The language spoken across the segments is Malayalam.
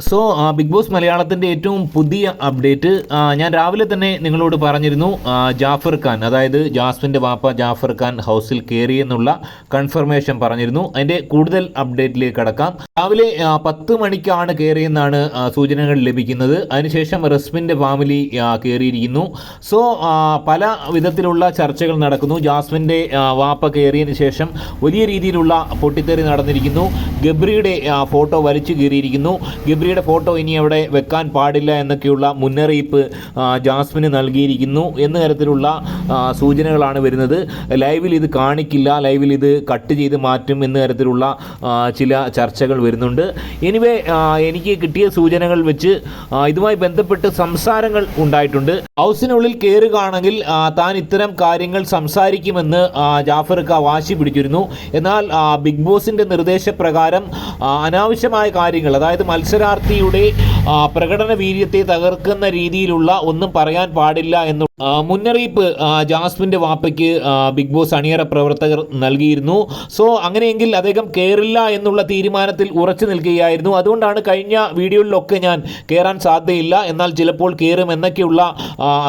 സോ ബിഗ് ബോസ് മലയാളത്തിന്റെ ഏറ്റവും പുതിയ അപ്ഡേറ്റ് ഞാൻ രാവിലെ തന്നെ നിങ്ങളോട് പറഞ്ഞിരുന്നു ജാഫർ ഖാൻ അതായത് ജാസ്മിന്റെ വാപ്പ ജാഫർ ഖാൻ ഹൗസിൽ കയറി എന്നുള്ള കൺഫർമേഷൻ പറഞ്ഞിരുന്നു. അതിന്റെ കൂടുതൽ അപ്ഡേറ്റിലേക്ക് കടക്കാം. രാവിലെ പത്ത് മണിക്കാണ് കയറിയെന്നാണ് സൂചനകൾ ലഭിക്കുന്നത്. അതിനുശേഷം റസ്മിന്റെ ഫാമിലി കയറിയിരിക്കുന്നു സോ പല വിധത്തിലുള്ള ചർച്ചകൾ നടക്കുന്നു. ജാസ്മിന്റെ വാപ്പ കയറിയതിന് ശേഷം വലിയ രീതിയിലുള്ള പൊട്ടിത്തെറി നടന്നിരിക്കുന്നു. ഗബ്രിയുടെ ഫോട്ടോ വലിച്ചു കീറിയിരിക്കുന്നു. ഗബ്രിയുടെ ഫോട്ടോ ഇനി അവിടെ വെക്കാൻ പാടില്ല എന്നൊക്കെയുള്ള മുന്നറിയിപ്പ് ജാസ്മിന് നൽകിയിരിക്കുന്നു എന്ന തരത്തിലുള്ള സൂചനകളാണ് വരുന്നത്. ലൈവിൽ ഇത് കാണിക്കില്ല ലൈവിൽ ഇത് കട്ട് ചെയ്ത് മാറ്റും എന്ന തരത്തിലുള്ള ചില ചർച്ചകൾ വരുന്നുണ്ട്. എനിവേ എനിക്ക് കിട്ടിയ സൂചനകൾ വെച്ച് ഇതുമായി ബന്ധപ്പെട്ട് സംസാരങ്ങൾ ഉണ്ടായിട്ടുണ്ട്. ഹൗസിനുള്ളിൽ കയറുകയാണെങ്കിൽ താൻ ഇത്തരം കാര്യങ്ങൾ സംസാരിക്കുമെന്ന് ആ, ജാഫർ ഖാ വാശി പിടിച്ചിരുന്നു. എന്നാൽ ബിഗ് ബോസിന്റെ നിർദ്ദേശപ്രകാരം അനാവശ്യമായ കാര്യങ്ങൾ അതായത് മത്സരാർത്ഥിയുടെ ആ, പ്രകടന വീര്യത്തെ തകർക്കുന്ന രീതിയിലുള്ള ഒന്നും പറയാൻ പാടില്ല എന്ന് മുന്നറിയിപ്പ് ജാസ്മിന്റെ വാപ്പയ്ക്ക് ബിഗ് ബോസ് അണിയറ പ്രവർത്തകർ നൽകിയിരുന്നു. സോ അങ്ങനെയെങ്കിൽ അദ്ദേഹം കയറില്ല എന്നുള്ള തീരുമാനത്തിൽ ഉറച്ചു നിൽക്കുകയായിരുന്നു. അതുകൊണ്ടാണ് കഴിഞ്ഞ വീഡിയോയിലൊക്കെ ഞാൻ കയറാൻ സാധ്യതയില്ല. എന്നാൽ ചിലപ്പോൾ കയറും എന്നൊക്കെയുള്ള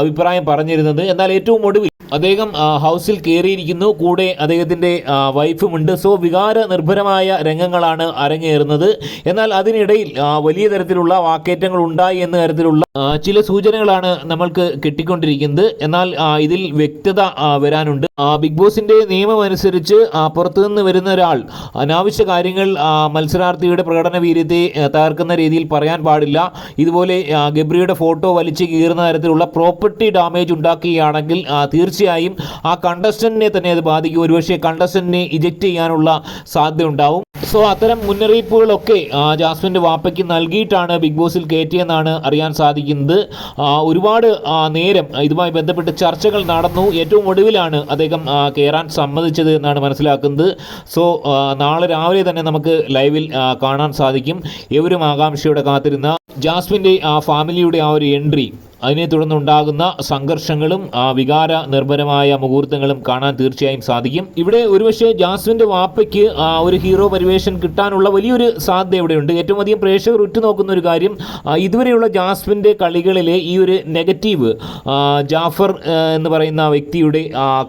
അഭിപ്രായം പറഞ്ഞിരുന്നത്. എന്നാൽ ഏറ്റവും ഒടുവിൽ അദ്ദേഹം ഹൗസിൽ കയറിയിരിക്കുന്നു കൂടെ അദ്ദേഹത്തിന്റെ വൈഫുമുണ്ട്. സോ വികാര നിർഭരമായ രംഗങ്ങളാണ് അരങ്ങേറുന്നത്. എന്നാൽ അതിനിടയിൽ വലിയ തരത്തിലുള്ള വാക്കേറ്റങ്ങൾ ഉണ്ടായി എന്ന തരത്തിലുള്ള ചില സൂചനകളാണ് നമ്മൾക്ക് കിട്ടിക്കൊണ്ടിരിക്കുന്നത്. എന്നാൽ ഇതിൽ വ്യക്തത വരാനുണ്ട്. ബിഗ് ബോസിന്റെ നിയമം അനുസരിച്ച് പുറത്തുനിന്ന് വരുന്ന ഒരാൾ അനാവശ്യ കാര്യങ്ങൾ മത്സരാർത്ഥിയുടെ പ്രകടന വീര്യത്തെ തകർക്കുന്ന രീതിയിൽ പറയാൻ പാടില്ല. ഇതുപോലെ ഗബ്രിയുടെ ഫോട്ടോ വലിച്ചു കീറുന്ന തരത്തിലുള്ള പ്രോപ്പർട്ടി ഡാമേജ് ഉണ്ടാക്കുകയാണെങ്കിൽ ആ, തീർച്ചയായും ആ കണ്ടസ്റ്റന്റിനെ തന്നെ അത് ബാധിക്കും. ഒരുപക്ഷെ കണ്ടസ്റ്റന്റിനെ ഇജക്റ്റ് ചെയ്യാനുള്ള സാധ്യത ഉണ്ടാവും സോ അത്തരം മുന്നറിയിപ്പുകളൊക്കെ ജാസ്മിന്റെ വാപ്പയ്ക്ക് നൽകിയിട്ടാണ് ബിഗ് ബോസിൽ കയറ്റിയെന്നാണ് അറിയാൻ സാധിക്കുന്നത്. ഒരുപാട് നേരം ഇതുമായി ബന്ധപ്പെട്ട് ചർച്ചകൾ നടന്നു. ഏറ്റവും ഒടുവിലാണ് അദ്ദേഹം കയറാൻ സമ്മതിച്ചത് എന്നാണ് മനസ്സിലാക്കുന്നത്. സോ നാളെ രാവിലെ തന്നെ നമുക്ക് ലൈവിൽ കാണാൻ സാധിക്കും. ഏവരും ആകാംക്ഷയോടെ കാത്തിരുന്ന ജാസ്മിന്റെ ആ ഫാമിലിയുടെ ആ ഒരു എൻട്രി. അതിനെ തുടർന്നുണ്ടാകുന്ന സംഘർഷങ്ങളും ആ, വികാര നിർഭരമായ മുഹൂർത്തങ്ങളും കാണാൻ തീർച്ചയായും സാധിക്കും. ഇവിടെ ഒരുപക്ഷെ ജാസ്മിന്റെ വാപ്പയ്ക്ക് ഒരു ഹീറോ പരിവേഷം കിട്ടാനുള്ള വലിയൊരു സാധ്യത ഇവിടെയുണ്ട്. ഏറ്റവും അധികം പ്രേക്ഷകർ ഉറ്റുനോക്കുന്ന ഒരു കാര്യം ഇതുവരെയുള്ള ജാസ്മിന്റെ കളികളിലെ ഈ ഒരു നെഗറ്റീവ് ജാഫർ എന്ന് പറയുന്ന വ്യക്തിയുടെ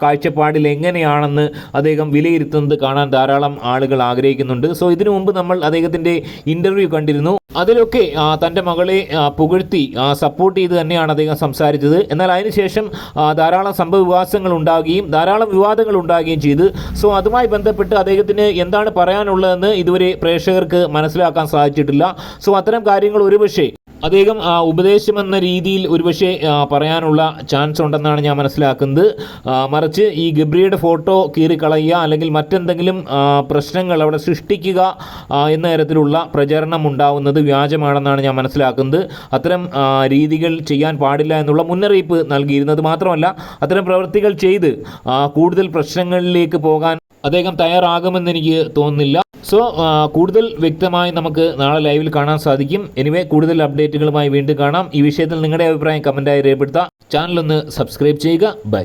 കാഴ്ചപ്പാടിൽ എങ്ങനെയാണെന്ന് അദ്ദേഹം വിലയിരുത്തുന്നത് കാണാൻ ധാരാളം ആളുകൾ ആഗ്രഹിക്കുന്നുണ്ട്. സോ ഇതിനു മുമ്പ് നമ്മൾ അദ്ദേഹത്തിന്റെ ഇന്റർവ്യൂ കണ്ടിരുന്നു. അതിലൊക്കെ തന്റെ മകളെ പുകഴ്ത്തി സപ്പോർട്ട് ചെയ്ത് തന്നെയാണ് അദ്ദേഹം സംസാരിച്ചത്. എന്നാൽ അതിനുശേഷം ധാരാളം സംഭവ വികാസങ്ങൾ ഉണ്ടാകുകയും ധാരാളം വിവാദങ്ങൾ ഉണ്ടാകുകയും ചെയ്തു. സോ അതുമായി ബന്ധപ്പെട്ട് അദ്ദേഹത്തിന് എന്താണ് പറയാനുള്ളതെന്ന് ഇതുവരെ പ്രേക്ഷകർക്ക് മനസ്സിലാക്കാൻ സാധിച്ചിട്ടില്ല. സോ അത്തരം കാര്യങ്ങൾ ഒരുപക്ഷെ അദ്ദേഹം ഉപദേശം എന്ന രീതിയിൽ ഒരുപക്ഷെ പറയാനുള്ള ചാൻസ് ഉണ്ടെന്നാണ് ഞാൻ മനസ്സിലാക്കുന്നത്. മറിച്ച് ഈ ഗബ്രിയുടെ ഫോട്ടോ കീറിക്കളയുക അല്ലെങ്കിൽ മറ്റെന്തെങ്കിലും പ്രശ്നങ്ങൾ അവിടെ സൃഷ്ടിക്കുക എന്ന തരത്തിലുള്ള പ്രചരണം ഉണ്ടാവുന്നത് വ്യാജമാണെന്നാണ് ഞാൻ മനസ്സിലാക്കുന്നത്. അത്തരം രീതികൾ ചെയ്യാൻ പാടില്ല എന്നുള്ള മുന്നറിയിപ്പ് നൽകിയിരുന്നത് മാത്രമല്ല അത്തരം പ്രവൃത്തികൾ ചെയ്ത് കൂടുതൽ പ്രശ്നങ്ങളിലേക്ക് പോകാൻ അദ്ദേഹം തയ്യാറാകുമെന്ന് എനിക്ക് തോന്നുന്നില്ല. സോ കൂടുതൽ വ്യക്തമായി നമുക്ക് നാളെ ലൈവിൽ കാണാൻ സാധിക്കും. എനിവേ കൂടുതൽ അപ്ഡേറ്റുകളുമായി വീണ്ടും കാണാം. ഈ വിഷയത്തിൽ നിങ്ങളുടെ അഭിപ്രായം കമന്റായി രേഖപ്പെടുത്താം. ചാനലൊന്ന് സബ്സ്ക്രൈബ് ചെയ്യുക. ബൈ